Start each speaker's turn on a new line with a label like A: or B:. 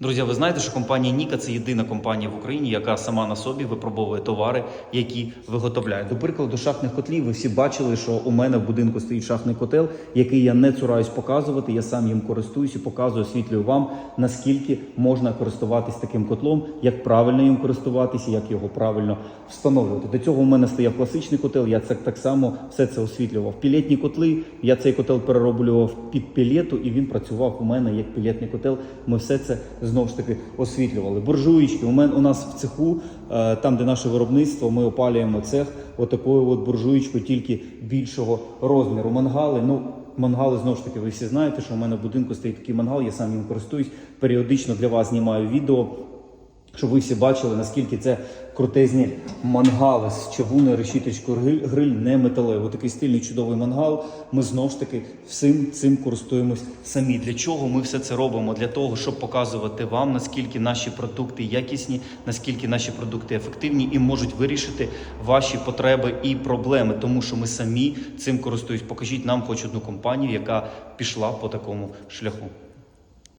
A: Друзі, ви знаєте, що компанія Ніка це єдина компанія в Україні, яка сама на собі випробовує товари, які виготовляє. До прикладу, шахтних котлів. Ви всі бачили, що у мене в будинку стоїть шахтний котел, який я не цураюсь показувати. Я сам їм користуюсь і показую, освітлюю вам, наскільки можна користуватись таким котлом, як правильно їм користуватися, як його правильно встановлювати. До цього у мене стояв класичний котел. Я це так само все це освітлював. Пілетні котли. Я цей котел перероблював під пілету, і він працював у мене як пілетний котел. Ми все це знову ж таки освітлювали. Буржуєчки. У мене у нас в цеху, е, там де наше виробництво, ми опалюємо цех отакою от буржуєчкою, тільки більшого розміру. Мангали, ну. Мангали знову ж таки, ви всі знаєте, що у мене в будинку стоїть такий мангал, я сам їм користуюсь. Періодично для вас знімаю відео, щоб ви всі бачили, наскільки це крутезні мангали з чавунною решіточкою гриль, не металевий. Ось такий стильний чудовий мангал. Ми знову ж таки всім цим користуємось самі. Для чого ми все це робимо? Для того, щоб показувати вам, наскільки наші продукти якісні, наскільки наші продукти ефективні і можуть вирішити ваші потреби і проблеми, тому що ми самі цим користуємось. Покажіть нам хоч одну компанію, яка пішла по такому шляху.